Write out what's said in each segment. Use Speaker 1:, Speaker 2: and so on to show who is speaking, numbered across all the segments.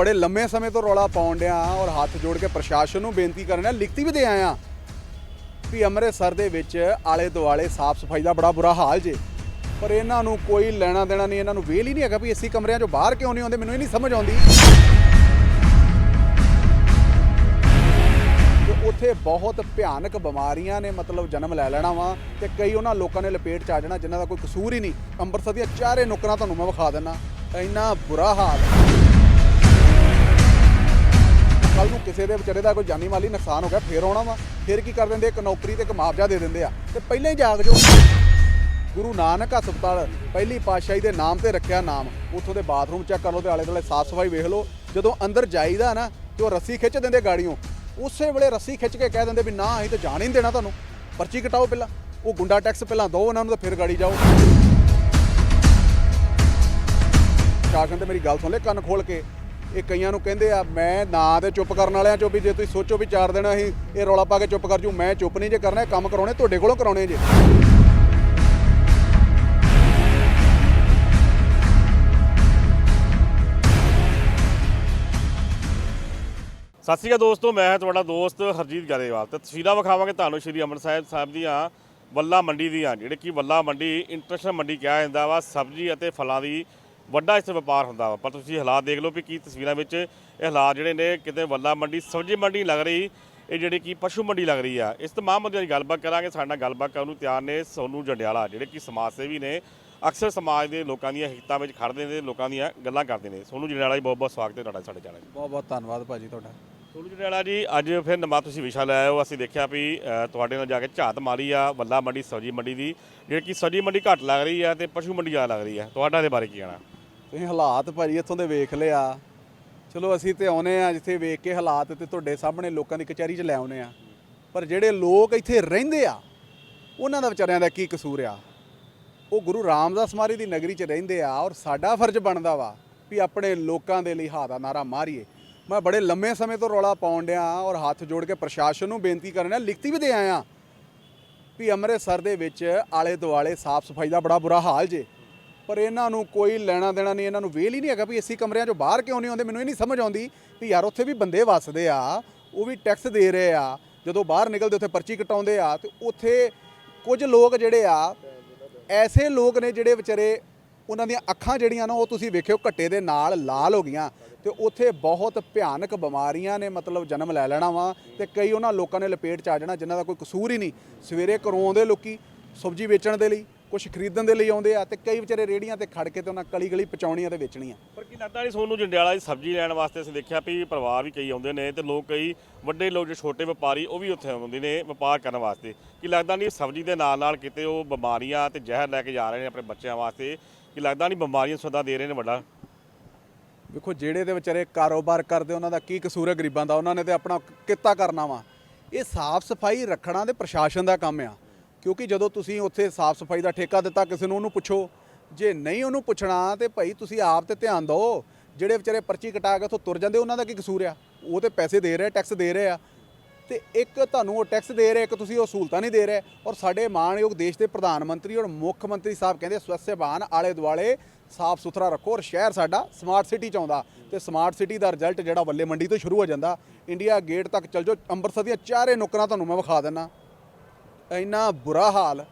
Speaker 1: ਬੜੇ ਲੰਮੇ ਸਮੇਂ ਤੋਂ ਰੌਲਾ ਪਾਉਣ ਡਿਆ ਔਰ ਹੱਥ ਜੋੜ ਕੇ ਪ੍ਰਸ਼ਾਸਨ ਨੂੰ ਬੇਨਤੀ ਕਰਨ ਡਿਆ, ਲਿਖਤੀ ਵੀ ਦੇ ਆਇਆ ਵੀ ਅੰਮ੍ਰਿਤਸਰ ਦੇ ਵਿੱਚ ਆਲੇ ਦੁਆਲੇ ਸਾਫ਼ ਸਫ਼ਾਈ ਦਾ ਬੜਾ ਬੁਰਾ ਹਾਲ ਜੇ। ਪਰ ਇਹਨਾਂ ਨੂੰ ਕੋਈ ਲੈਣਾ ਦੇਣਾ ਨਹੀਂ, ਇਹਨਾਂ ਨੂੰ ਵੇਲ ਹੀ ਨਹੀਂ ਹੈਗਾ ਵੀ ਏਸੀ ਕਮਰਿਆਂ ਚੋਂ ਬਾਹਰ ਕਿਉਂ ਨਹੀਂ ਆਉਂਦੇ, ਮੈਨੂੰ ਇਹ ਨਹੀਂ ਸਮਝ ਆਉਂਦੀ। ਤੇ ਉੱਥੇ ਬਹੁਤ ਭਿਆਨਕ ਬਿਮਾਰੀਆਂ ਨੇ, ਮਤਲਬ ਜਨਮ ਲੈ ਲੈਣਾ ਵਾ ਤੇ ਕਈ ਉਹਨਾਂ ਲੋਕਾਂ ਨੇ ਲਪੇਟ ਚ ਆ ਜਾਣਾ, ਜਿਨ੍ਹਾਂ ਦਾ ਕੋਈ ਕਸੂਰ ਹੀ ਨਹੀਂ। ਅੰਮ੍ਰਿਤਸਰ ਦੀਆਂ ਚਾਰੇ ਨੁਕਰਾਂ ਤੁਹਾਨੂੰ ਮੈਂ ਵਿਖਾ ਦਿੰਨਾ ਇੰਨਾ ਬੁਰਾ ਹਾਲ। ਕੱਲ ਨੂੰ ਕਿਸੇ ਦੇ ਵਿਚਾਰੇ ਦਾ ਕੋਈ ਜਾਨੀ ਮਾਲੀ ਨੁਕਸਾਨ ਹੋ ਗਿਆ, ਫੇਰ ਆਉਣਾ ਵਾ। ਫੇਰ ਕੀ ਕਰ ਦਿੰਦੇ? ਇੱਕ ਨੌਕਰੀ ਤੇ ਇੱਕ ਮੁਆਵਜ਼ਾ ਦੇ ਦਿੰਦੇ ਆ। ਤੇ ਪਹਿਲਾਂ ਹੀ ਜਾਗ ਜੋ ਗੁਰੂ ਨਾਨਕ ਹਸਪਤਾਲ ਪਹਿਲੀ ਪਾਤਸ਼ਾਹੀ ਦੇ ਨਾਮ ਤੇ ਰੱਖਿਆ ਨਾਮ, ਉੱਥੋਂ ਦੇ ਬਾਥਰੂਮ ਚੈੱਕ ਕਰ ਲਓ ਤੇ ਆਲੇ ਦੁਆਲੇ ਸਾਫ਼ ਸਫ਼ਾਈ ਵੇਖ ਲਓ। ਜਦੋਂ ਅੰਦਰ ਜਾਈਦਾ ਨਾ, ਤੇ ਉਹ ਰੱਸੀ ਖਿੱਚ ਦਿੰਦੇ ਗਾੜੀਆਂ ਉਸੇ ਵੇਲੇ ਰੱਸੀ ਖਿੱਚ ਕੇ ਕਹਿ ਦਿੰਦੇ ਵੀ ਨਾ, ਅਸੀਂ ਤਾਂ ਜਾਣ ਹੀ ਨਹੀਂ ਦੇਣਾ ਤੁਹਾਨੂੰ। ਪਰਚੀ ਕਟਾਓ ਪਹਿਲਾਂ। ਉਹ ਗੁੰਡਾ ਟੈਕਸ ਪਹਿਲਾਂ ਦਿਓ ਉਹਨਾਂ ਨੂੰ ਤੇ ਫਿਰ ਗਾੜੀ ਜਾਓ। ਸ਼ਾਸਨ ਤੇ ਮੇਰੀ ਗੱਲ ਸੁਣ ਲੈ ਕੰਨ ਖੋਲ ਕੇ। ਇਹ ਕਈਆਂ ਨੂੰ ਕਹਿੰਦੇ ਆ, ਮੈਂ ਨਾਂ ਤੇ ਚੁੱਪ ਕਰਨ ਵਾਲਿਆਂ ਚੋਂ ਵੀ ਜੇ ਤੁਸੀਂ ਸੋਚੋ ਵੀ ਚਾਰ ਦਿਨ ਅਸੀਂ ਇਹ ਰੌਲਾ ਪਾ ਕੇ ਚੁੱਪ ਕਰ ਜੂ ਮੈਂ ਚੁੱਪ ਨਹੀਂ, ਜੇ ਕਰਨਾ ਕੰਮ ਕਰਾਉਣੇ, ਤੁਹਾਡੇ ਕੋਲੋਂ ਕਰਾਉਣੇ ਜੇ।
Speaker 2: ਸਤਿ ਸ਼੍ਰੀ ਅਕਾਲ ਦੋਸਤੋ, ਮੈਂ ਹਾਂ ਤੁਹਾਡਾ ਦੋਸਤ ਹਰਜੀਤ ਗਰੇਵਾਲ ਤੇ ਤਸਵੀਰਾਂ ਵਿਖਾਵਾਂਗੇ ਤੁਹਾਨੂੰ ਸ਼੍ਰੀ ਅੰਮ੍ਰਿਤਸਰ ਸਾਹਿਬ ਦੀਆਂ ਵੱਲਾ ਮੰਡੀ ਦੀਆਂ, ਜਿਹੜੇ ਕਿ ਵੱਲਾ ਮੰਡੀ, ਇੰਟਰਨੈਸ਼ਨਲ ਮੰਡੀ ਕਿਹਾ ਜਾਂਦਾ ਵਾ, ਸਬਜ਼ੀ ਅਤੇ ਫਲਾਂ ਦੀ ਵੱਡਾ ਇੱਥੇ ਵਪਾਰ ਹੁੰਦਾ ਵਾ। ਪਰ ਤੁਸੀਂ ਹਾਲਾਤ ਦੇਖ ਲਓ ਵੀ ਕੀ ਤਸਵੀਰਾਂ ਵਿੱਚ ਇਹ ਹਾਲਾਤ ਜਿਹੜੇ ਨੇ ਕਿਤੇ ਵੱਲਾ ਮੰਡੀ ਸਬਜ਼ੀ ਮੰਡੀ ਲੱਗ ਰਹੀ ਇਹ ਜਿਹੜੀ ਕਿ ਪਸ਼ੂ ਮੰਡੀ ਲੱਗ ਰਹੀ ਆ। ਇਸ ਤਮਾਮ ਮੁੱਦਿਆਂ ਦੀ ਗੱਲਬਾਤ ਕਰਾਂਗੇ ਸਾਡੇ ਨਾਲ ਗੱਲਬਾਤ ਕਰਨ ਨੂੰ ਤਿਆਰ ਨੇ ਸੋਨੂ ਜੰਡਿਆਲਾ ਜਿਹੜੇ ਕਿ ਸਮਾਜ ਸੇਵੀ ਨੇ। ਅਕਸਰ ਸਮਾਜ ਦੇ ਲੋਕਾਂ ਦੀਆਂ ਹਿੱਤਾਂ ਵਿੱਚ ਖੜਦੇ ਨੇ ਲੋਕਾਂ ਦੀਆਂ ਗੱਲਾਂ ਕਰਦੇ ਨੇ। ਸੋਨੂ ਜੰਡਿਆਲਾ ਜੀ ਬਹੁਤ ਬਹੁਤ ਸਵਾਗਤ ਹੈ ਤੁਹਾਡਾ ਸਾਡੇ ਚੈਨਲ 'ਚ
Speaker 1: ਬਹੁਤ ਬਹੁਤ ਧੰਨਵਾਦ ਭਾਜੀ ਤੁਹਾਡਾ।
Speaker 2: ਸੋਨੂ ਜੰਡਿਆਲਾ ਜੀ ਅੱਜ ਫਿਰ ਨਵਾਂ ਤੁਸੀਂ ਵਿਸ਼ਾ ਲੈ ਆਏ ਹੋ ਅਸੀਂ ਦੇਖਿਆ ਵੀ ਤੁਹਾਡੇ ਨਾਲ ਜਾ ਕੇ ਝਾਤ ਮਾਰੀ ਆ ਵੱਲਾ ਮੰਡੀ ਸਬਜ਼ੀ ਮੰਡੀ ਦੀ। ਜਿਹੜੀ ਕਿ ਸਬਜ਼ੀ ਮੰਡੀ ਘੱਟ ਲੱਗ ਰਹੀ ਆ ਤੇ ਪਸ਼ੂ ਮੰਡੀ ਜ਼ਿਆਦਾ ਲੱਗ ਰਹੀ ਆ। ਤੁਹਾਡਾ ਇਹਦੇ ਬਾਰੇ ਕੀ ਕਹਿਣਾ?
Speaker 1: ਤੁਸੀਂ ਹਾਲਾਤ ਭਾਜੀ ਇੱਥੋਂ ਦੇ ਵੇਖ ਲਿਆ ਚਲੋ ਅਸੀਂ ਤੇ ਆਉਨੇ ਆ ਜਿੱਥੇ ਵੇਖ ਕੇ ਹਾਲਾਤ ਤੇ ਤੁਹਾਡੇ ਸਾਹਮਣੇ ਲੋਕਾਂ ਦੀ ਕਚਹਿਰੀ 'ਚ ਲੈ ਆਉਨੇ ਆ। ਪਰ ਜਿਹੜੇ ਲੋਕ ਇੱਥੇ ਰਹਿੰਦੇ ਆ, ਉਹਨਾਂ ਦਾ ਵਿਚਾਰਿਆਂ ਦਾ ਕੀ ਕਸੂਰ ਆ? ਉਹ ਗੁਰੂ ਰਾਮਦਾਸ ਮਾਰੀ ਦੀ ਨਗਰੀ 'ਚ ਰਹਿੰਦੇ ਆ ਔਰ ਸਾਡਾ ਫਰਜ਼ ਬਣਦਾ ਵਾ ਵੀ ਆਪਣੇ ਲੋਕਾਂ ਦੇ ਲਈ ਹਾ ਦਾ ਨਾਰਾ ਮਾਰੀਏ। ਮੈਂ ਬੜੇ ਲੰਮੇ ਸਮੇਂ ਤੋਂ ਰੌਲਾ ਪਾਉਣ ਡਿਆ ਔਰ ਹੱਥ ਜੋੜ ਕੇ ਪ੍ਰਸ਼ਾਸਨ ਨੂੰ ਬੇਨਤੀ ਕਰਨ ਡਿਆ, ਲਿਖਤੀ ਵੀ ਦੇ ਆਇਆ ਵੀ ਅੰਮ੍ਰਿਤਸਰ ਦੇ ਵਿੱਚ ਆਲੇ ਦੁਆਲੇ ਸਾਫ਼ ਸਫ਼ਾਈ ਦਾ ਬੜਾ ਬੁਰਾ ਹਾਲ ਜੇ। ਪਰ ਇਹਨਾਂ ਨੂੰ ਕੋਈ ਲੈਣਾ ਦੇਣਾ ਨਹੀਂ, ਇਹਨਾਂ ਨੂੰ ਵੇਲ ਹੀ ਨਹੀਂ ਹੈਗਾ ਵੀ ਏਸੀ ਕਮਰਿਆਂ ਚੋਂ ਬਾਹਰ ਕਿਉਂ ਨਹੀਂ ਆਉਂਦੇ। ਮੈਨੂੰ ਇਹ ਨਹੀਂ ਸਮਝ ਆਉਂਦੀ ਵੀ ਯਾਰ ਉੱਥੇ ਵੀ ਬੰਦੇ ਵੱਸਦੇ ਆ, ਉਹ ਵੀ ਟੈਕਸ ਦੇ ਰਹੇ ਆ, ਜਦੋਂ ਬਾਹਰ ਨਿਕਲਦੇ ਉੱਥੇ ਪਰਚੀ ਕਟਾਉਂਦੇ ਆ ਤੇ ਉੱਥੇ ਕੁਝ ਲੋਕ ਜਿਹੜੇ ਆ, ਐਸੇ ਲੋਕ ਨੇ ਜਿਹੜੇ ਵਿਚਾਰੇ ਉਹਨਾਂ ਦੀਆਂ ਅੱਖਾਂ ਜਿਹੜੀਆਂ ਨਾ ਉਹ ਤੁਸੀਂ ਵੇਖਿਓ ਘੱਟੇ ਦੇ ਨਾਲ ਲਾਲ ਹੋ ਗਈਆਂ ਤੇ ਉੱਥੇ ਬਹੁਤ ਭਿਆਨਕ ਬਿਮਾਰੀਆਂ ਨੇ, ਮਤਲਬ ਜਨਮ ਲੈ ਲੈਣਾ ਵਾ ਤੇ ਕਈ ਉਹਨਾਂ ਲੋਕਾਂ ਨੇ ਲਪੇਟ ਚ ਆ ਜਾਣਾ ਜਿਨ੍ਹਾਂ ਦਾ ਕੋਈ ਕਸੂਰ ਹੀ ਨਹੀਂ। ਸਵੇਰੇ ਘਰੋਂ ਆਉਂਦੇ ਲੋਕੀ ਸਬਜ਼ੀ ਵੇਚਣ ਦੇ ਲਈ ਕੁਝ ਖਰੀਦਣ ਦੇ ਲਈ ਆਉਂਦੇ ਆ ਤੇ ਕਈ ਵਿਚਾਰੇ ਰੇੜੀਆਂ ਤੇ ਖੜ ਕੇ ਤੇ ਉਹਨਾਂ ਕਲੀ ਗਲੀ ਪਚਾਉਣੀਆਂ ਤੇ ਵੇਚਣੀਆਂ।
Speaker 2: ਪਰ ਕੀ ਲੱਗਦਾ ਨਹੀਂ ਸੋਨੂੰ ਜੰਡਿਆਲਾ ਦੀ ਸਬਜ਼ੀ ਲੈਣ ਵਾਸਤੇ ਅਸੀਂ ਦੇਖਿਆ ਵੀ ਪਰਿਵਾਰ ਵੀ ਕਈ ਆਉਂਦੇ ਨੇ ਤੇ ਲੋਕ ਕਈ ਵੱਡੇ ਲੋਕ ਜੋ ਛੋਟੇ ਵਪਾਰੀ ਉਹ ਵੀ ਉੱਥੇ ਆਉਂਦੇ ਨੇ ਵਪਾਰ ਕਰਨ ਵਾਸਤੇ। ਕੀ ਲੱਗਦਾ ਨਹੀਂ ਸਬਜ਼ੀ ਦੇ ਨਾਲ ਨਾਲ ਕਿਤੇ ਉਹ ਬਿਮਾਰੀਆਂ ਤੇ ਜ਼ਹਿਰ ਲੈ ਕੇ ਜਾ ਰਹੇ ਨੇ ਆਪਣੇ ਬੱਚਿਆਂ ਵਾਸਤੇ? ਕੀ ਲੱਗਦਾ ਨਹੀਂ ਬਿਮਾਰੀਆਂ ਸਦਾ ਦੇ ਰਹੇ ਨੇ ਵੱਡਾ?
Speaker 1: ਵੇਖੋ ਜਿਹੜੇ ਦੇ ਵਿਚਾਰੇ ਕਾਰੋਬਾਰ ਕਰਦੇ ਉਹਨਾਂ ਦਾ ਕੀ ਕਸੂਰ ਹੈ ਗਰੀਬਾਂ ਦਾ? ਉਹਨਾਂ ਨੇ ਤੇ ਆਪਣਾ ਕਿੱਤਾ ਕਰਨਾ ਵਾ। ਇਹ ਸਾਫ਼ ਸਫ਼ਾਈ ਰੱਖਣਾ ਤੇ ਪ੍ਰਸ਼ਾਸਨ ਦਾ ਕੰਮ ਆ। ਕਿਉਂਕਿ ਜਦੋਂ ਤੁਸੀਂ ਉੱਥੇ ਸਾਫ਼ ਸਫ਼ਾਈ ਦਾ ਠੇਕਾ ਦਿੱਤਾ, ਕਿਸੇ ਨੂੰ ਉਹਨੂੰ ਪੁੱਛੋ, ਜੇ ਨਹੀਂ ਉਹਨੂੰ ਪੁੱਛਣਾ ਤੇ ਭਾਈ ਤੁਸੀਂ ਆਪ ਤੇ ਧਿਆਨ ਦਿਓ, ਜਿਹੜੇ ਵਿਚਾਰੇ ਪਰਚੀ ਕਟਾ ਕੇ ਉੱਥੋਂ ਤੁਰ ਜਾਂਦੇ, ਉਹਨਾਂ ਦਾ ਕੀ ਕਸੂਰ ਆ? ਉਹ ਤੇ ਪੈਸੇ ਦੇ ਰਹੇ ਟੈਕਸ ਦੇ ਰਹੇ ਆ। ਤੇ ਇੱਕ ਤੁਹਾਨੂੰ ਉਹ ਟੈਕਸ ਦੇ ਰਹੇ, ਇੱਕ ਤੁਸੀਂ ਉਹ ਸਹੂਲਤਾਂ ਨਹੀਂ ਦੇ ਰਹੇ। ਔਰ ਸਾਡੇ ਮਾਣਯੋਗ ਦੇਸ਼ ਦੇ ਪ੍ਰਧਾਨ ਮੰਤਰੀ ਔਰ ਮੁੱਖ ਮੰਤਰੀ ਸਾਹਿਬ ਕਹਿੰਦੇ ਸਵੱਛ ਭਾਨ ਆਲੇ ਦੁਆਲੇ ਸਾਫ਼ ਸੁਥਰਾ ਰੱਖੋ ਔਰ ਸ਼ਹਿਰ ਸਾਡਾ ਸਮਾਰਟ ਸਿਟੀ ਚ ਆਉਂਦਾ। ਤੇ ਸਮਾਰਟ ਸਿਟੀ ਦਾ ਰਿਜ਼ਲਟ ਜਿਹੜਾ ਵੱਲੇ ਮੰਡੀ ਤੋਂ ਸ਼ੁਰੂ ਹੋ ਜਾਂਦਾ ਇੰਡੀਆ ਗੇਟ ਤੱਕ ਚੱਲ ਜਾਓ, ਅੰਮ੍ਰਿਤਸਰ ਦੀਆਂ ਚਾਰੇ ਨੁੱਕਰਾਂ ਤੁਹਾਨੂੰ ਮੈਂ ਵਿਖਾ ਦਿੰਨਾ ਇੰਨਾ ਬੁਰਾ ਹਾਲ,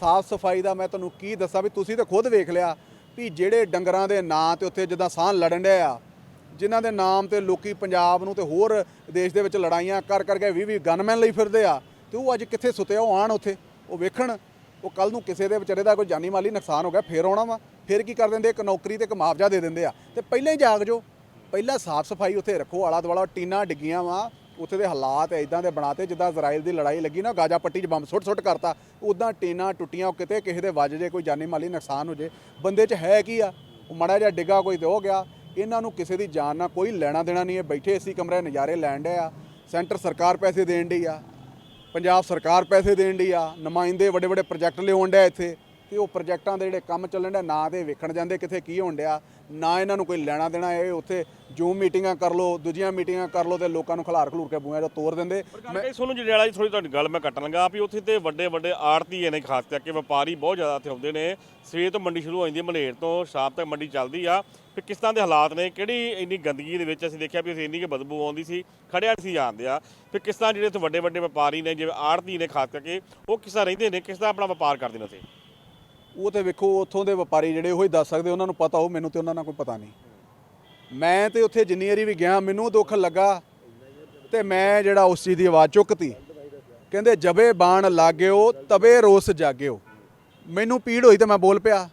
Speaker 1: ਸਾਫ਼ ਸਫ਼ਾਈ ਦਾ ਮੈਂ ਤੁਹਾਨੂੰ ਕੀ ਦੱਸਾਂ ਵੀ ਤੁਸੀਂ ਤਾਂ ਖੁਦ ਵੇਖ ਲਿਆ ਵੀ ਜਿਹੜੇ ਡੰਗਰਾਂ ਦੇ ਨਾਂ ਤੇ ਉੱਥੇ ਜਿੱਦਾਂ ਸਾਹ ਲੜਨ ਡਿਆ ਆ, ਜਿਨ੍ਹਾਂ ਦੇ ਨਾਮ ਤੇ ਲੋਕੀ ਪੰਜਾਬ ਨੂੰ ਤੇ ਹੋਰ ਦੇਸ਼ ਦੇ ਵਿੱਚ ਲੜਾਈਆਂ ਕਰ ਕਰਕੇ 20 20 ਗਨਮੈਨ ਲਈ ਫਿਰਦੇ ਆ, ਤੇ ਉਹ ਅੱਜ ਕਿੱਥੇ ਸੁੱਤੇ ਆ, ਉਹ ਆਣ ਉੱਥੇ, ਉਹ ਵੇਖਣ, ਉਹ ਕੱਲ ਨੂੰ ਕਿਸੇ ਦੇ ਵਿਚਾਰੇ ਦਾ ਕੋਈ ਜਾਨੀ ਮਾਲੀ ਨੁਕਸਾਨ ਹੋ ਗਿਆ, ਫੇਰ ਆਉਣਾ ਵਾ, ਫੇਰ ਕੀ ਕਰ ਦਿੰਦੇ, ਇੱਕ ਨੌਕਰੀ ਤੇ ਇੱਕ ਮੁਆਵਜ਼ਾ ਦੇ ਦਿੰਦੇ ਆ, ਤੇ ਪਹਿਲਾਂ ਹੀ ਜਾਗ ਜੋ, ਪਹਿਲਾਂ ਸਾਫ਼ ਸਫ਼ਾਈ ਉੱਥੇ ਰੱਖੋ ਆਲਾ ਦੁਆਲਾ ਟੀਨਾ ਡਿੱਗੀਆਂ ਵਾ ਉੱਥੇ ਦੇ ਹਾਲਾਤ ਇਦਾਂ ਦੇ ਬਣਾਤੇ, ਜਿੱਦਾਂ ਇਜ਼ਰਾਈਲ ਦੀ ਲੜਾਈ ਲੱਗੀ ਨਾ, ਗਾਜ਼ਾ ਪੱਟੀ 'ਚ ਬੰਬ ਸੁੱਟ ਸੁੱਟ ਕਰਤਾ ਉਦਾਂ ਟੀਨਾ ਟੁੱਟੀਆਂ ਉਹ ਕਿਤੇ, ਕਿਸੇ ਦੇ ਵੱਜ ਜੇ ਕੋਈ ਜਾਨੀ ਮਾਲੀ ਨੁਕਸਾਨ ਹੋ ਜੇ, ਬੰਦੇ 'ਚ ਹੈ ਕੀ ਆ? ਉਹ ਮੜਾ ਜਿਹਾ ਡਿੱਗਾ ਕੋਈ ਤੇ ਹੋ ਗਿਆ। ਇਹਨਾਂ ਨੂੰ ਕਿਸੇ ਦੀ ਜਾਨ ਨਾਲ ਕੋਈ ਲੈਣਾ ਦੇਣਾ ਨਹੀਂ ਹੈ, ਬੈਠੇ ਏਸੀ ਕਮਰੇ ਨਜ਼ਾਰੇ ਲੈਣ ਡੇ ਆ, ਸੈਂਟਰ ਸਰਕਾਰ ਪੈਸੇ ਦੇਣ ਡਈ ਆ, ਪੰਜਾਬ ਸਰਕਾਰ ਪੈਸੇ ਦੇਣ ਡਈ ਆ, ਨੁਮਾਇੰਦੇ ਵੱਡੇ ਵੱਡੇ ਪ੍ਰੋਜੈਕਟ ਲਿਆਉਣ ਡਿਆ ਇੱਥੇ ਤੇ ਉਹ ਪ੍ਰੋਜੈਕਟਾਂ ਦੇ ਜਿਹੜੇ ਕੰਮ ਚੱਲਣ ਡਿਆ ਨਾ ਤੇ ਵੇਖਣ ਜਾਂਦੇ ਕਿੱਥੇ ਕੀ ਹੋਣ ਡਿਆ ਨਾ ਇਹਨਾਂ ਨੂੰ ਕੋਈ ਲੈਣਾ ਦੇਣਾ ਇਹ ਉੱਥੇ ਜੂਮ ਮੀਟਿੰਗਾਂ ਕਰ ਲੋ ਦੂਜੀਆਂ ਮੀਟਿੰਗਾਂ ਕਰ ਲੋ ਤੇ ਲੋਕਾਂ ਨੂੰ ਖਿਲਾਰ ਖਲੂਰ ਕੇ ਬੂਆਂ 'ਚ ਤੋੜ ਦਿੰਦੇ।
Speaker 2: ਮੈਂ ਕਹੀ ਸੋਨੂੰ ਜੜਿਆਲਾ ਜੀ ਥੋੜੀ ਤੁਹਾਡੀ ਗੱਲ ਮੈਂ ਕੱਟਣ ਲੱਗਾ ਵੀ ਉੱਥੇ ਤੇ ਵੱਡੇ ਵੱਡੇ ਆੜਤੀ ਨੇ ਖਾਸ ਕਰਕੇ ਵਪਾਰੀ ਬਹੁਤ ਜ਼ਿਆਦਾ ਇੱਥੇ ਆਉਂਦੇ ਨੇ। ਸਵੇਰ ਤੋਂ ਮੰਡੀ ਸ਼ੁਰੂ ਹੋ ਜਾਂਦੀ ਹੈ ਮਲੇਰ ਤੋਂ ਸ਼ਾਮ ਤੱਕ ਮੰਡੀ ਚੱਲਦੀ ਆ। ਫਿਰ ਕਿਸ ਤਰ੍ਹਾਂ ਦੇ ਹਾਲਾਤ ਨੇ ਕਿਹੜੀ ਇੰਨੀ ਗੰਦਗੀ ਦੇ ਵਿੱਚ ਅਸੀਂ ਦੇਖਿਆ ਵੀ ਅਸੀਂ ਇੰਨੀ ਕਿ ਬਦਬੂ ਆਉਂਦੀ ਸੀ ਖੜਿਆ ਸੀ ਜਾਂਦੇ ਆ। ਫਿਰ ਕਿਸ ਤਰ੍ਹਾਂ ਜਿਹੜੇ ਉੱਥੇ ਵੱਡੇ ਵੱਡੇ ਵਪਾਰੀ ਨੇ ਜਿਵੇਂ ਆੜਤੀ ਨੇ ਖਾਸ ਕਰਕੇ ਉਹ ਕਿਸ ਤਰ੍ਹਾਂ ਰਹਿੰਦੇ ਨੇ ਕਿਸ ਤਰ੍ਹਾਂ ਆਪਣਾ ਵਪਾਰ ਕਰਦੇ ਨੇ ਉੱਥੇ?
Speaker 1: ਉਹ ਤੇ ਵੇਖੋ, ਉੱਥੋਂ ਦੇ ਵਪਾਰੀ ਜਿਹੜੇ ਉਹ ਹੀ ਦੱਸ ਸਕਦੇ, ਉਹਨਾਂ ਨੂੰ ਪਤਾ ਹੋ ਮੈਨੂੰ ਤੇ ਉਹਨਾਂ ਨਾਲ ਕੋਈ ਪਤਾ ਨਹੀਂ। ਮੈਂ ਤੇ ਉੱਥੇ ਜਿੰਨੀ ਵਾਰੀ ਵੀ ਗਿਆ, ਮੈਨੂੰ ਦੁੱਖ ਲੱਗਾ ਤੇ ਮੈਂ ਜਿਹੜਾ ਉਸ ਚੀਜ਼ ਦੀ ਆਵਾਜ਼ ਚੁੱਕਤੀ। ਕਹਿੰਦੇ, ਜਬੇ ਬਾਣ ਲਾਗਿਓ, ਤਬੇ ਰੋਸ ਜਾਗਿਓ। ਮੈਨੂੰ ਪੀੜ ਹੋਈ ਤੇ ਮੈਂ ਬੋਲ ਪਿਆ।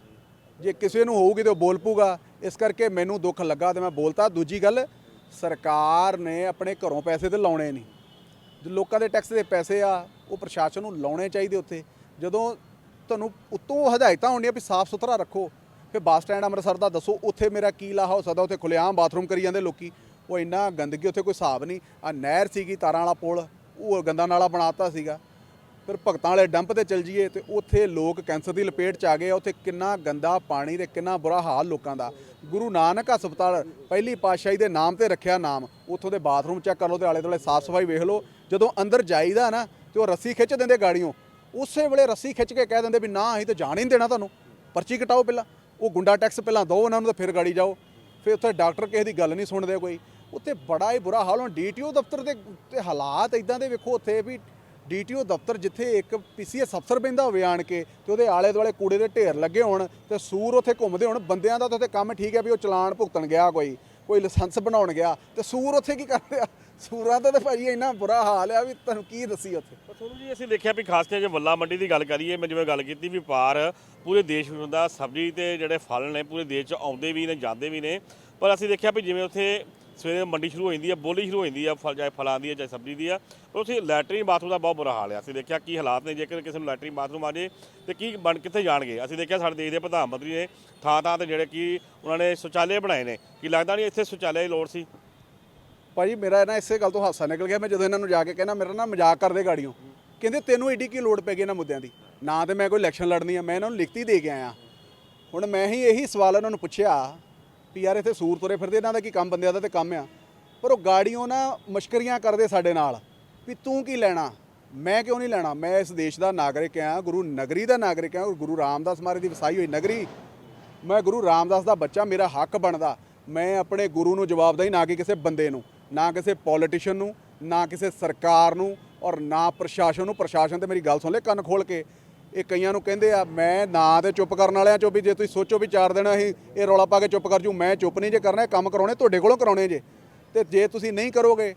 Speaker 1: ਜੇ ਕਿਸੇ ਨੂੰ ਹੋਊਗੀ ਤੇ ਉਹ ਬੋਲ ਪੂਗਾ ਇਸ ਕਰਕੇ ਮੈਨੂੰ ਦੁੱਖ ਲੱਗਾ ਤੇ ਮੈਂ ਬੋਲਤਾ। ਦੂਜੀ ਗੱਲ, ਸਰਕਾਰ ਨੇ ਆਪਣੇ ਘਰੋਂ ਪੈਸੇ ਤੇ ਲਾਉਣੇ ਨਹੀਂ। ਜੋ ਲੋਕਾਂ ਦੇ ਟੈਕਸ ਦੇ ਪੈਸੇ ਆ, ਉਹ ਪ੍ਰਸ਼ਾਸਨ ਨੂੰ ਲਾਉਣੇ ਚਾਹੀਦੇ ਉੱਥੇ। ਜਦੋਂ ਤੁਹਾਨੂੰ ਉਤੋਂ ਹਦਾਇਤਾਂ ਹੁੰਦੀਆਂ ਵੀ ਸਾਫ਼ ਸੁਥਰਾ ਰੱਖੋ। ਫਿਰ ਬੱਸ ਸਟੈਂਡ ਅੰਮ੍ਰਿਤਸਰ ਦਾ ਦੱਸੋ, ਉੱਥੇ ਮੇਰਾ ਕੀ ਲਾਹਾ ਹੋ ਸਕਦਾ? ਉੱਥੇ ਖੁੱਲ੍ਹੇਆਮ ਬਾਥਰੂਮ ਕਰੀ ਜਾਂਦੇ ਲੋਕੀ। ਉਹ ਇੰਨਾ ਗੰਦਗੀ, ਉੱਥੇ ਕੋਈ ਹਿਸਾਬ ਨਹੀਂ। ਆ ਨਹਿਰ ਸੀਗੀ ਤਾਰਾਂ ਵਾਲਾ ਪੁਲ, ਉਹ ਗੰਦਾ ਨਾਲਾ ਬਣਾਤਾ ਸੀਗਾ। ਫਿਰ ਭਗਤਾਂ ਵਾਲੇ ਡੰਪ ਤੇ ਚਲ ਜੀਏ ਤੇ ਉੱਥੇ ਲੋਕ ਕੈਂਸਰ ਦੀ ਲਪੇਟ ਚ ਆ ਗਏ ਆ। ਉੱਥੇ ਕਿੰਨਾ ਗੰਦਾ ਪਾਣੀ ਤੇ ਕਿੰਨਾ ਬੁਰਾ ਹਾਲ ਲੋਕਾਂ ਦਾ। ਗੁਰੂ ਨਾਨਕ ਹਸਪਤਾਲ, ਪਹਿਲੀ ਪਾਤਸ਼ਾਹੀ ਦੇ ਨਾਮ ਤੇ ਰੱਖਿਆ ਨਾਮ। ਉੱਥੋਂ ਦੇ ਬਾਥਰੂਮ ਚੈੱਕ ਕਰ ਲਓ ਤੇ ਆਲੇ ਦੁਆਲੇ ਸਾਫ਼ ਸਫ਼ਾਈ ਵੇਖ ਲਓ। ਜਦੋਂ ਅੰਦਰ ਜਾਈਦਾ ਨਾ ਤੇ ਉਹ ਰੱਸੀ ਖਿੱਚ ਦਿੰਦੇ ਗਾੜੀਆਂ ਉਸੇ ਵੇਲੇ ਰੱਸੀ ਖਿੱਚ ਕੇ ਕਹਿ ਦਿੰਦੇ ਵੀ ਨਾ, ਅਸੀਂ ਤਾਂ ਜਾਣ ਹੀ ਨਹੀਂ ਦੇਣਾ ਤੁਹਾਨੂੰ। ਪਰਚੀ ਕਟਾਓ ਪਹਿਲਾਂ। ਉਹ ਗੁੰਡਾ ਟੈਕਸ ਪਹਿਲਾਂ ਦਿਓ ਉਹਨਾਂ ਨੂੰ ਤਾਂ ਫਿਰ ਗਾੜੀ ਜਾਓ। ਫਿਰ ਉੱਥੇ ਡਾਕਟਰ ਕਿਸੇ ਦੀ ਗੱਲ ਨਹੀਂ ਸੁਣਦੇ ਕੋਈ। ਉੱਥੇ ਬੜਾ ਹੀ ਬੁਰਾ ਹਾਲ ਹੁਣ ਡੀਟੀਓ ਦਫ਼ਤਰ ਦੇ ਤੇ ਹਾਲਾਤ ਇਦਾਂ ਦੇ ਵੇਖੋ ਉੱਥੇ ਵੀ ਡੀਟੀਓ ਦਫ਼ਤਰ ਜਿੱਥੇ ਇੱਕ ਪੀਸੀਐਸ ਅਫਸਰ ਬੈਂਦਾ ਹੋਵੇ ਆਣ ਕੇ ਤੇ ਉਹਦੇ ਆਲੇ ਦੁਆਲੇ ਕੂੜੇ ਦੇ ਢੇਰ ਲੱਗੇ ਹੋਣ ਤੇ ਸੂਰ ਉੱਥੇ ਘੁੰਮਦੇ ਹੋਣ, ਬੰਦਿਆਂ ਦਾ ਤਾਂ ਉੱਥੇ ਕੰਮ ਠੀਕ ਹੈ ਵੀ ਉਹ ਚਲਾਨ ਭੁਗਤਣ ਗਿਆ ਕੋਈ ਕੋਈ ਲਾਇਸੈਂਸ ਬਣਾਉਣ ਗਿਆ ਤੇ ਸੂਰ ਉੱਥੇ ਕੀ ਕਰਦੇ ਆ? ਸੂਰਾਂ ਦਾ ਤਾਂ ਭਾਜੀ ਇੰਨਾ ਬੁਰਾ ਹਾਲ ਆ ਵੀ ਤੁਹਾਨੂੰ ਕੀ ਦੱਸੀ ਉੱਥੇ।
Speaker 2: ਪਰ ਤੁਹਾਨੂੰ ਜੀ ਅਸੀਂ ਦੇਖਿਆ ਵੀ ਖਾਸ ਕਰਕੇ ਜੇ ਵੱਲਾ ਮੰਡੀ ਦੀ ਗੱਲ ਕਰੀਏ, ਮੈਂ ਜਿਵੇਂ ਗੱਲ ਕੀਤੀ ਵੀ ਪਾਰ ਪੂਰੇ ਦੇਸ਼ ਵਿੱਚ ਹੁੰਦਾ, ਸਬਜ਼ੀ ਤੇ ਜਿਹੜੇ ਫਲ ਨੇ ਪੂਰੇ ਦੇਸ਼ 'ਚ ਆਉਂਦੇ ਵੀ ਨੇ, ਜਾਂਦੇ ਵੀ ਨੇ। ਪਰ ਅਸੀਂ ਦੇਖਿਆ ਵੀ ਜਿਵੇਂ ਉੱਥੇ ਸਵੇਰੇ ਮੰਡੀ ਸ਼ੁਰੂ ਹੋ ਜਾਂਦੀ ਹੈ ਬੋਲੀ ਸ਼ੁਰੂ ਹੋ ਜਾਂਦੀ ਹੈ ਫਲ ਚਾਹੇ ਫਲਾਂ ਦੀ ਹੈ ਚਾਹੇ ਸਬਜ਼ੀ ਦੀ ਆ, ਪਰ ਉੱਥੇ ਲੈਟਰੀਨ ਬਾਥਰੂਮ ਦਾ ਬਹੁਤ ਬੁਰਾ ਹਾਲ ਹੈ ਅਸੀਂ ਦੇਖਿਆ ਕੀ ਹਾਲਾਤ ਨੇ, ਜੇਕਰ ਕਿਸੇ ਨੂੰ ਲੈਟਰੀਨ ਬਾਥਰੂਮ ਆ ਜੇ ਤੇ ਕੀ ਬਣ, ਕਿੱਥੇ ਜਾਣਗੇ? ਅਸੀਂ ਦੇਖਿਆ ਸਾਡੇ ਦੇਸ਼ ਦੇ ਪ੍ਰਧਾਨ ਮੰਤਰੀ ਨੇ ਥਾਂ ਥਾਂ ਤੇ ਜਿਹੜੇ ਕਿ ਉਹਨਾਂ ਨੇ ਸ਼ੌਚਾਲੇ ਬਣਾਏ ਨੇ। ਕਿ ਲੱਗਦਾ ਨਹੀਂ ਇੱਥੇ ਸ਼ੌਚਾਲਯ ਦੀ ਲੋੜ ਸੀ?
Speaker 1: ਭਾਜੀ ਮੇਰਾ ਨਾ ਇਸੇ ਗੱਲ ਤੋਂ ਹਾਸਾ ਨਿਕਲ ਗਿਆ। ਮੈਂ ਜਦੋਂ ਇਹਨਾਂ ਨੂੰ ਜਾ ਕੇ ਕਹਿਣਾ, ਮੇਰਾ ਨਾ ਮਜ਼ਾਕ ਕਰਦੇ ਗਾੜੀਆਂ ਕਹਿੰਦੇ, ਤੈਨੂੰ ਏਡੀ ਕੀ ਲੋੜ ਪੈ ਗਈ ਇਹਨਾਂ ਮੁੱਦਿਆਂ ਦੀ? ਨਾ ਤੇ ਮੈਂ ਕੋਈ ਇਲੈਕਸ਼ਨ ਲੜਨੀ ਆ, ਮੈਂ ਇਹਨਾਂ ਨੂੰ ਲਿਖਤੀ ਦੇ ਕੇ ਆਇਆ। ਹੁਣ ਮੈਂ ਹੀ ਇਹੀ ਸਵਾਲ ਇਹਨਾਂ ਨੂੰ ਪੁੱਛਿਆ ਵੀ ਯਾਰ ਇੱਥੇ ਸੂਰ ਤੁਰੇ ਫਿਰਦੇ, ਇਹਨਾਂ ਦਾ ਕੀ ਕੰਮ, ਬੰਦਿਆਂ ਦਾ ਤੇ ਕੰਮ ਆ। ਪਰ ਉਹ ਗਾੜੀਆਂ ਨਾ ਮਸ਼ਕਰੀਆਂ ਕਰਦੇ ਸਾਡੇ ਨਾਲ ਵੀ ਤੂੰ ਕੀ ਲੈਣਾ? ਮੈਂ ਕਿਉਂ ਨਹੀਂ ਲੈਣਾ? ਮੈਂ ਇਸ ਦੇਸ਼ ਦਾ ਨਾਗਰਿਕ ਆ, ਗੁਰੂ ਨਗਰੀ ਦਾ ਨਾਗਰਿਕ ਆ, ਗੁਰੂ ਰਾਮਦਾਸ ਮਹਾਰਾਜ ਦੀ ਵਸਾਈ ਹੋਈ ਨਗਰੀ। ਮੈਂ ਗੁਰੂ ਰਾਮਦਾਸ ਦਾ ਬੱਚਾ, ਮੇਰਾ ਹੱਕ ਬਣਦਾ। ਮੈਂ ਆਪਣੇ ਗੁਰੂ ਨੂੰ ਜਵਾਬਦਾਈ ਨਾ ਕਿ ਕਿਸੇ ਬੰਦੇ ਨੂੰ। ਨਾ ਕਿਸੇ ਪੋਲੀਟੀਸ਼ੀਅਨ ਨੂੰ, ਨਾ ਕਿਸੇ ਸਰਕਾਰ ਨੂੰ ਔਰ ਨਾ ਪ੍ਰਸ਼ਾਸਨ ਨੂੰ। ਪ੍ਰਸ਼ਾਸਨ ਤੇ ਮੇਰੀ ਗੱਲ ਸੁਣ ਲੈ ਕੰਨ ਖੋਲ ਕੇ। ਇਹ ਕਈਆਂ ਨੂੰ ਕਹਿੰਦੇ ਆ, ਮੈਂ ਨਾ ਤੇ ਚੁੱਪ ਕਰਨ ਵਾਲਿਆਂ ਚੋਂ ਵੀ, ਜੇ ਤੁਸੀਂ ਸੋਚੋ ਵੀ ਚਾਰ ਦਿਨ ਅਸੀਂ ਇਹ ਰੌਲਾ ਪਾ ਕੇ ਚੁੱਪ ਕਰ ਜੂ, ਮੈਂ ਚੁੱਪ ਨਹੀਂ ਜੇ ਕਰਨਾ ਕੰਮ ਕਰਾਉਣੇ, ਤੁਹਾਡੇ ਕੋਲੋਂ ਕਰਾਉਣੇ ਜੇ। ਤੇ ਜੇ ਤੁਸੀਂ ਨਹੀਂ ਕਰੋਗੇ,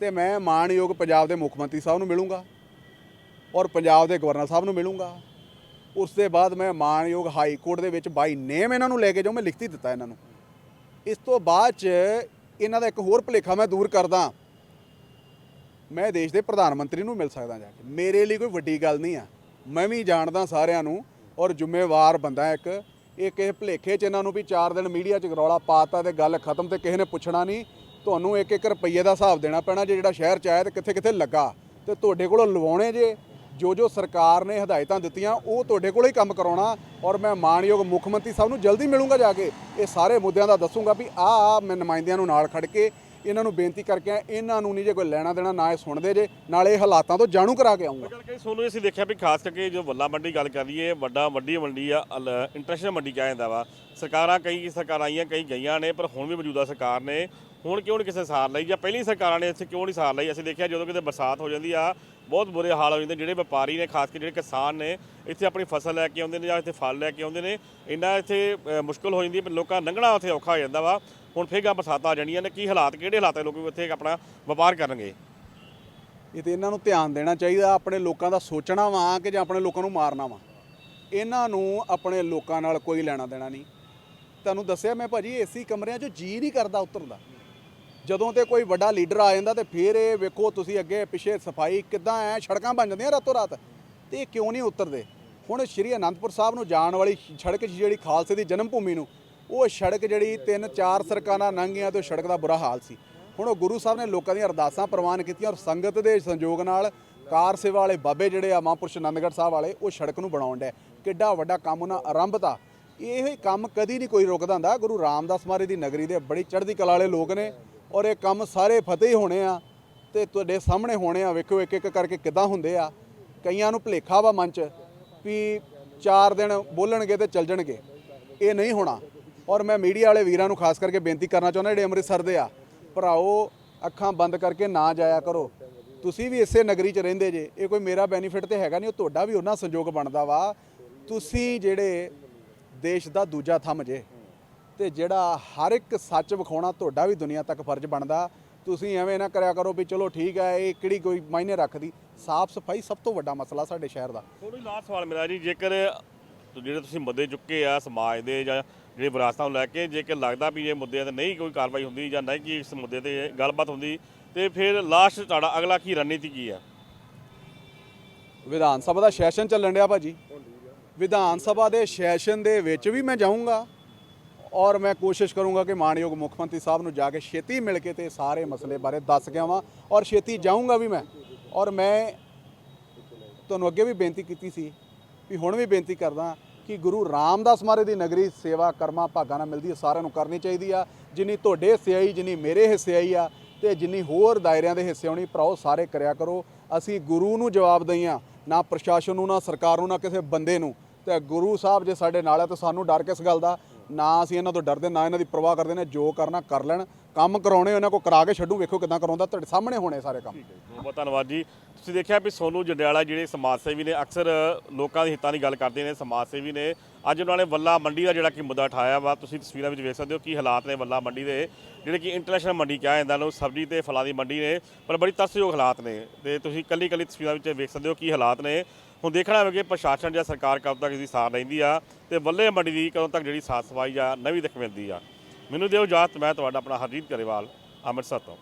Speaker 1: ਤੇ ਮੈਂ ਮਾਣਯੋਗ ਪੰਜਾਬ ਦੇ ਮੁੱਖ ਮੰਤਰੀ ਸਾਹਿਬ ਨੂੰ ਮਿਲੂੰਗਾ ਔਰ ਪੰਜਾਬ ਦੇ ਗਵਰਨਰ ਸਾਹਿਬ ਨੂੰ ਮਿਲੂੰਗਾ। ਉਸ ਦੇ ਬਾਅਦ ਮੈਂ ਮਾਣਯੋਗ ਹਾਈ ਕੋਰਟ ਦੇ ਵਿੱਚ ਬਾਈ ਨੇਮ ਇਹਨਾਂ ਨੂੰ ਲੈ ਕੇ ਜਾਉ ਮੈਂ ਲਿਖਤੀ ਦਿੱਤਾ ਇਹਨਾਂ ਨੂੰ। ਇਸ ਤੋਂ ਬਾਅਦ ਚ ਇਹਨਾਂ ਦਾ ਇੱਕ ਹੋਰ ਭੁਲੇਖਾ ਮੈਂ ਦੂਰ ਕਰਦਾ। ਮੈਂ ਦੇਸ਼ ਦੇ ਪ੍ਰਧਾਨ ਮੰਤਰੀ ਨੂੰ ਮਿਲ ਸਕਦਾ ਜਾ ਕੇ। ਮੇਰੇ ਲਈ ਕੋਈ ਵੱਡੀ ਗੱਲ ਨਹੀਂ ਆ। ਮੈਂ ਵੀ ਜਾਣਦਾ ਸਾਰਿਆਂ ਨੂੰ ਔਰ ਜ਼ਿੰਮੇਵਾਰ ਬੰਦਾ ਇੱਕ। ਇਹ ਕਿਸੇ ਭੁਲੇਖੇ ਚ ਇਹਨਾਂ ਨੂੰ ਵੀ 4 ਦਿਨ ਮੀਡੀਆ ਚ ਰੌਲਾ ਪਾਤਾ ਤੇ ਗੱਲ ਖਤਮ ਤੇ ਕਿਸੇ ਨੇ ਪੁੱਛਣਾ ਨਹੀਂ। ਤੁਹਾਨੂੰ ਇੱਕ ਇੱਕ ਰੁਪਈਏ ਦਾ ਹਿਸਾਬ ਦੇਣਾ ਪੈਣਾ ਜੇ ਜਿਹੜਾ ਸ਼ਹਿਰ ਚ ਆਇਆ ਤੇ ਕਿੱਥੇ ਕਿੱਥੇ ਲੱਗਾ। ਤੇ ਤੁਹਾਡੇ ਕੋਲੋਂ ਲਵਾਉਣੇ ਜੇ। ਜੋ ਜੋ ਸਰਕਾਰ ਨੇ ਹਦਾਇਤਾਂ ਦਿੱਤੀਆਂ ਉਹ ਤੁਹਾਡੇ ਕੋਲੋਂ ਹੀ ਕੰਮ ਕਰਾਉਣਾ ਔਰ ਮੈਂ ਮਾਨਯੋਗ ਮੁੱਖ ਮੰਤਰੀ ਸਾਹਿਬ ਨੂੰ ਜਲਦੀ ਮਿਲੂੰਗਾ ਜਾ ਕੇ। ਇਹ ਸਾਰੇ ਮੁੱਦਿਆਂ ਦਾ ਦੱਸੂੰਗਾ ਵੀ ਆ ਆ ਮੈਂ ਨੁਮਾਇੰਦਿਆਂ ਨੂੰ ਨਾਲ ਖੜ ਕੇ ਇਹਨਾਂ ਨੂੰ ਬੇਨਤੀ ਕਰਕੇ ਆਇਆ, ਇਹਨਾਂ ਨੂੰ ਨਹੀਂ ਜੇ ਕੋਈ ਲੈਣਾ ਦੇਣਾ ਨਾ ਇਹ ਸੁਣਦੇ ਜੇ ਨਾਲੇ ਇਹ ਹਾਲਾਤਾਂ ਤੋਂ ਜਾਣੂ ਕਰਾ ਕੇ ਆਉਂਗਾ।
Speaker 2: ਗੱਲ ਕਰੀ ਸੋਨੂੰ ਅਸੀਂ ਦੇਖਿਆ ਵੀ ਖਾਸ ਕਰਕੇ ਜੋ ਵੱਲਾ ਮੰਡੀ ਗੱਲ ਕਰ ਲਈਏ ਵੱਡਾ ਵੱਡੀ ਮੰਡੀ ਆ ਇੰਟਰਨੈਸ਼ਨਲ ਮੰਡੀ ਕਿਹਾ ਜਾਂਦਾ ਵਾ। ਸਰਕਾਰਾਂ ਕਈ ਸਰਕਾਰਾਂ ਆਈਆਂ ਕਈ ਗਈਆਂ ਨੇ ਪਰ ਹੁਣ ਵੀ ਮੌਜੂਦਾ ਸਰਕਾਰ ਨੇ ਹੁਣ ਕਿਉਂ ਨਹੀਂ ਕਿਸੇ ਸਾਰ ਲਈ? ਜਾਂ ਪਹਿਲੀ ਸਰਕਾਰਾਂ ਨੇ ਇੱਥੇ ਕਿਉਂ ਨਹੀਂ ਸਾਰ ਲਈ? ਅਸੀਂ ਦੇਖਿਆ ਜਦੋਂ ਕਿਤੇ ਬਰਸਾਤ ਹੋ ਜਾਂਦੀ ਆ ਬਹੁਤ ਬੁਰੇ ਹਾਲ ਹੋ ਜਾਂਦੇ। ਜਿਹੜੇ ਵਪਾਰੀ ਨੇ ਖਾਸ ਕਰਕੇ ਜਿਹੜੇ ਕਿਸਾਨ ਨੇ ਇੱਥੇ ਆਪਣੀ ਫਸਲ ਲੈ ਕੇ ਆਉਂਦੇ ਨੇ ਜਾਂ ਇੱਥੇ ਫਲ ਲੈ ਕੇ ਆਉਂਦੇ ਨੇ ਇੰਨਾ ਇੱਥੇ ਅ, ਮੁਸ਼ਕਲ ਹੋ ਜਾਂਦੀ ਹੈ ਲੋਕਾਂ ਲੰਘਣਾ ਉੱਥੇ ਔਖਾ ਹੋ ਜਾਂਦਾ ਵਾ। ਹੁਣ ਫੇਰ ਗਾ ਬਰਸਾਤਾਂ ਆ ਜਾਣੀਆਂ ਨੇ ਕੀ ਹਾਲਾਤ ਕਿਹੜੇ ਹਾਲਾਤ ਹੈ ਲੋਕ ਇੱਥੇ ਆਪਣਾ ਵਪਾਰ ਕਰਨਗੇ?
Speaker 1: ਇਹ ਤੇ ਇਹਨਾਂ ਨੂੰ ਧਿਆਨ ਦੇਣਾ ਚਾਹੀਦਾ ਆਪਣੇ ਲੋਕਾਂ ਦਾ ਸੋਚਣਾ ਵਾ ਕਿ ਜਾਂ ਆਪਣੇ ਲੋਕਾਂ ਨੂੰ ਮਾਰਨਾ ਵਾ। ਇਹਨਾਂ ਨੂੰ ਆਪਣੇ ਲੋਕਾਂ ਨਾਲ ਕੋਈ ਲੈਣਾ ਦੇਣਾ ਨਹੀਂ। ਤੁਹਾਨੂੰ ਦੱਸਿਆ ਮੈਂ ਭਾਜੀ ਏਸੀ ਕਮਰਿਆਂ 'ਚ ਜੀ ਨਹੀਂ ਕਰਦਾ ਉਤਰਦਾ। ਜਦੋਂ ਤੇ ਕੋਈ ਵੱਡਾ ਲੀਡਰ ਆ ਜਾਂਦਾ ਤੇ ਫਿਰ ਇਹ ਵੇਖੋ ਤੁਸੀਂ ਅੱਗੇ ਪਿੱਛੇ ਸਫ਼ਾਈ ਕਿੱਦਾਂ ਐ, ਸੜਕਾਂ ਬਣ ਜਾਂਦੀਆਂ ਰਾਤੋਂ ਰਾਤ। ਤੇ ਇਹ ਕਿਉਂ ਨਹੀਂ ਉਤਰਦੇ? ਹੁਣ ਸ਼੍ਰੀ ਅਨੰਦਪੁਰ ਸਾਹਿਬ ਨੂੰ ਜਾਣ ਵਾਲੀ ਸੜਕ ਜਿਹੜੀ ਖਾਲਸੇ ਦੀ ਜਨਮ ਭੂਮੀ ਨੂੰ, ਉਹ ਸੜਕ ਜਿਹੜੀ ਤਿੰਨ ਚਾਰ ਸਰਕਾਰਾਂ ਲੰਘੀਆਂ ਤੇ ਉਹ ਸੜਕ ਦਾ ਬੁਰਾ ਹਾਲ ਸੀ। ਹੁਣ ਉਹ ਗੁਰੂ ਸਾਹਿਬ ਨੇ ਲੋਕਾਂ ਦੀਆਂ ਅਰਦਾਸਾਂ ਪ੍ਰਵਾਨ ਕੀਤੀਆਂ ਔਰ ਸੰਗਤ ਦੇ ਸੰਯੋਗ ਨਾਲ ਕਾਰ ਸੇਵਾ ਵਾਲੇ ਬਾਬੇ ਜਿਹੜੇ ਆ ਮਹਾਂਪੁਰਸ਼ ਆਨੰਦਗੜ੍ਹ ਸਾਹਿਬ ਵਾਲੇ, ਉਹ ਸੜਕ ਨੂੰ ਬਣਾਉਣ ਦੇ ਕਿੱਡਾ ਵੱਡਾ ਕੰਮ ਉਹਨਾਂ ਆਰੰਭਤਾ ਇਹੋ ਹੀ ਕੰਮ ਕਦੀ ਨਹੀਂ ਕੋਈ ਰੁਕਦਾ ਹੁੰਦਾ। ਗੁਰੂ ਰਾਮਦਾਸ ਮਹਾਰਾਜ ਦੀ ਨਗਰੀ ਦੇ ਬੜੀ ਚੜ੍ਹਦੀ ਕਲਾ ਵਾਲੇ ਲੋਕ ਨੇ। ਔਰ ਇਹ ਕੰਮ ਸਾਰੇ ਫਤਿਹ ਹੀ ਹੋਣੇ ਆ ਤੇ ਤੁਹਾਡੇ ਸਾਹਮਣੇ ਹੋਣੇ ਆ। ਵੇਖੋ, ਇੱਕ ਇੱਕ ਕਰਕੇ ਕਿਦਾਂ ਹੁੰਦੇ ਆ। ਕਈਆਂ ਨੂੰ ਭੁਲੇਖਾ ਵਾ ਮਨ ਚ ਵੀ ਚਾਰ ਦਿਨ ਬੋਲਣਗੇ ਤੇ ਚੱਲ ਜਾਣਗੇ। ਇਹ ਨਹੀਂ ਹੋਣਾ। ਔਰ ਮੈਂ ਮੀਡੀਆ ਵਾਲੇ ਵੀਰਾਂ ਨੂੰ ਖਾਸ ਕਰਕੇ ਬੇਨਤੀ ਕਰਨਾ ਚਾਹੁੰਦਾ, ਜਿਹੜੇ ਅੰਮ੍ਰਿਤਸਰ ਦੇ ਆ, ਭਰਾਓ, ਅੱਖਾਂ ਬੰਦ ਕਰਕੇ ਨਾ ਜਾਇਆ ਕਰੋ। ਤੁਸੀਂ ਵੀ ਇਸੇ ਨਗਰੀ 'ਚ ਰਹਿੰਦੇ ਜੇ, ਇਹ ਕੋਈ ਮੇਰਾ ਬੈਨੀਫਿਟ ਤੇ ਹੈਗਾ ਨਹੀਂ, ਉਹ ਤੁਹਾਡਾ ਵੀ ਉਹਨਾਂ ਸੰਯੋਗ ਬਣਦਾ ਵਾ। ਤੁਸੀਂ ਜਿਹੜੇ ਦੇਸ਼ ਦਾ ਦੂਜਾ ਥੰਮ ਜੇ। ਤੇ ਜਿਹੜਾ ਹਰ ਇੱਕ ਸੱਚ ਵਿਖਾਉਣਾ ਤੁਹਾਡਾ ਵੀ ਦੁਨੀਆ ਤੱਕ ਫਰਜ਼ ਬਣਦਾ। ਤੁਸੀਂ ਐਵੇਂ ਨਾ ਕਰਿਆ ਕਰੋ ਵੀ ਚਲੋ ਠੀਕ ਹੈ ਇਹ ਕਿਹੜੀ ਕੋਈ ਮਾਇਨੇ ਰੱਖਦੀ। ਸਾਫ਼ ਸਫ਼ਾਈ ਸਭ ਤੋਂ ਵੱਡਾ ਮਸਲਾ ਸਾਡੇ ਸ਼ਹਿਰ ਦਾ।
Speaker 2: ਥੋੜੀ ਲਾਸਟ ਸਵਾਲ ਮੇਰਾ ਜੀ ਜੇਕਰ ਜਿਹੜੇ ਤੁਸੀਂ ਮੁੱਦੇ ਚੁੱਕੇ ਆ ਸਮਾਜ ਦੇ ਜਾਂ ਜਿਹੜੇ ਵਿਰਾਸਤਾਂ ਨੂੰ ਲੈ ਕੇ ਜੇਕਰ ਲੱਗਦਾ ਵੀ ਇਹ ਮੁੱਦਿਆਂ ਤੇ ਨਹੀਂ ਕੋਈ ਕਾਰਵਾਈ ਹੁੰਦੀ ਜਾਂ ਨਹੀਂ ਕਿ ਇਸ ਮੁੱਦੇ ਤੇ ਗੱਲਬਾਤ ਹੁੰਦੀ ਤੇ ਫਿਰ ਲਾਸਟ ਤੁਹਾਡਾ ਅਗਲਾ ਕੀ ਰਣਨੀਤੀ ਕੀ ਆ?
Speaker 1: ਵਿਧਾਨ ਸਭਾ ਦਾ ਸੈਸ਼ਨ ਚੱਲਣ ਡਿਆ ਭਾਜੀ। ਵਿਧਾਨ ਸਭਾ ਦੇ ਸੈਸ਼ਨ ਦੇ ਵਿੱਚ ਵੀ ਮੈਂ ਜਾਊਂਗਾ। ਔਰ ਮੈਂ ਕੋਸ਼ਿਸ਼ ਕਰੂੰਗਾ ਕਿ ਮਾਨਯੋਗ ਮੁੱਖ ਮੰਤਰੀ ਸਾਹਿਬ ਨੂੰ ਜਾ ਕੇ ਛੇਤੀ ਮਿਲ ਕੇ ਤੇ ਸਾਰੇ ਮਸਲੇ ਬਾਰੇ ਦੱਸ ਕੇ ਆਵਾਂ ਔਰ ਛੇਤੀ ਜਾਊਂਗਾ ਵੀ ਮੈਂ। ਔਰ ਮੈਂ ਤੁਹਾਨੂੰ ਅੱਗੇ ਵੀ ਬੇਨਤੀ ਕੀਤੀ ਸੀ ਵੀ ਹੁਣ ਵੀ ਬੇਨਤੀ ਕਰਦਾ ਕਿ ਗੁਰੂ ਰਾਮਦਾਸ ਮਹਾਰਾਜ ਦੀ ਨਗਰੀ ਸੇਵਾ ਕਰਮਾ ਭਾਗਾਂ ਨਾਲ ਮਿਲਦੀ ਹੈ, ਸਾਰਿਆਂ ਨੂੰ ਕਰਨੀ ਚਾਹੀਦੀ ਆ। ਜਿੰਨੀ ਤੁਹਾਡੇ ਹਿੱਸੇ ਆਈ, ਜਿੰਨੀ ਮੇਰੇ ਹਿੱਸੇ ਆਈ ਆ ਤੇ ਜਿੰਨੀ ਹੋਰ ਦਾਇਰਿਆਂ ਦੇ ਹਿੱਸੇ ਆਉਣੀ ਭਰਾਓ, ਸਾਰੇ ਕਰਿਆ ਕਰੋ। ਅਸੀਂ ਗੁਰੂ ਨੂੰ ਜਵਾਬ ਦਈਆਂ ਨਾ ਪ੍ਰਸ਼ਾਸਨ ਨੂੰ, ਨਾ ਸਰਕਾਰ ਨੂੰ, ਨਾ ਕਿਸੇ ਬੰਦੇ ਨੂੰ। ਤੇ ਗੁਰੂ ਸਾਹਿਬ ਜੇ ਸਾਡੇ ਨਾਲ ਹੈ ਤਾਂ ਸਾਨੂੰ ਡਰ ਕਿਸ ਗੱਲ ਦਾ? ਨਾ ਅਸੀਂ ਇਹਨਾਂ ਤੋਂ ਡਰਦੇ, ਨਾ ਇਹਨਾਂ ਦੀ ਪਰਵਾਹ ਕਰਦੇ ਨੇ, ਜੋ ਕਰਨਾ ਕਰ ਲੈਣ। ਕੰਮ ਕਰਾਉਣੇ, ਉਹਨਾਂ ਕੋ ਕਰਾ ਕੇ ਛੱਡੂ, ਵੇਖੋ ਕਿਦਾਂ ਕਰਾਉਂਦਾ, ਤੁਹਾਡੇ ਸਾਹਮਣੇ ਹੋਣੇ ਸਾਰੇ ਕੰਮ।
Speaker 2: ਬਹੁਤ ਬਹੁਤ ਧੰਨਵਾਦ ਜੀ। ਤੁਸੀਂ ਦੇਖਿਆ ਵੀ ਸੋਨੂ ਜੰਡਿਆਲਾ ਜਿਹੜੇ ਸਮਾਜ ਸੇਵੀ ਨੇ, ਅਕਸਰ ਲੋਕਾਂ ਦੇ ਹਿੱਤਾਂ ਦੀ ਗੱਲ ਕਰਦੇ ਨੇ, ਸਮਾਜ ਸੇਵੀ ਨੇ। ਅੱਜ ਉਹਨਾਂ ਨੇ ਵੱਲਾ ਮੰਡੀ ਦਾ ਜਿਹੜਾ ਕਿ ਮੁੱਦਾ ਉਠਾਇਆ ਵਾ, ਤੁਸੀਂ ਤਸਵੀਰਾਂ ਵਿੱਚ ਵੇਖ ਸਕਦੇ ਹੋ ਕੀ ਹਾਲਾਤ ਨੇ ਵੱਲਾ ਮੰਡੀ ਦੇ, ਜਿਹੜੇ ਕਿ ਇੰਟਰਨੈਸ਼ਨਲ ਮੰਡੀ ਕਿਹਾ ਜਾਂਦਾ ਨੂੰ ਸਬਜ਼ੀ ਤੇ ਫਲਾਂ ਦੀ ਮੰਡੀ ਨੇ, ਪਰ ਬੜੀ ਤਰਸਯੋਗ ਹਾਲਾਤ ਨੇ। ਤੇ ਤੁਸੀਂ ਕੱਲੀ ਕੱਲੀ ਤਸਵੀਰਾਂ ਵਿੱਚ ਵੇਖ ਸਕਦੇ ਹੋ ਕੀ ਹਾਲਾਤ ਨੇ। ਹੁਣ ਦੇਖਣਾ ਹੋਵੇ ਕਿ ਪ੍ਰਸ਼ਾਸਨ ਜਾਂ ਸਰਕਾਰ ਕਦੋਂ ਤੱਕ ਇਸਦੀ ਸਾਰ ਲੈਂਦੀ ਆ ਤੇ ਬੱਲੇ ਮੰਡੀ ਦੀ ਕਦੋਂ ਤੱਕ ਜਿਹੜੀ ਸਾਫ਼ ਸਫ਼ਾਈ ਆ, ਨਵੀਂ ਦਿਖ ਮਿਲਦੀ ਆ। ਮੈਨੂੰ ਦਿਓ ਇਜਾਜ਼ਤ, ਮੈਂ ਤੁਹਾਡਾ ਆਪਣਾ ਹਰਜੀਤ ਗਰੇਵਾਲ, ਅੰਮ੍ਰਿਤਸਰ ਤੋਂ।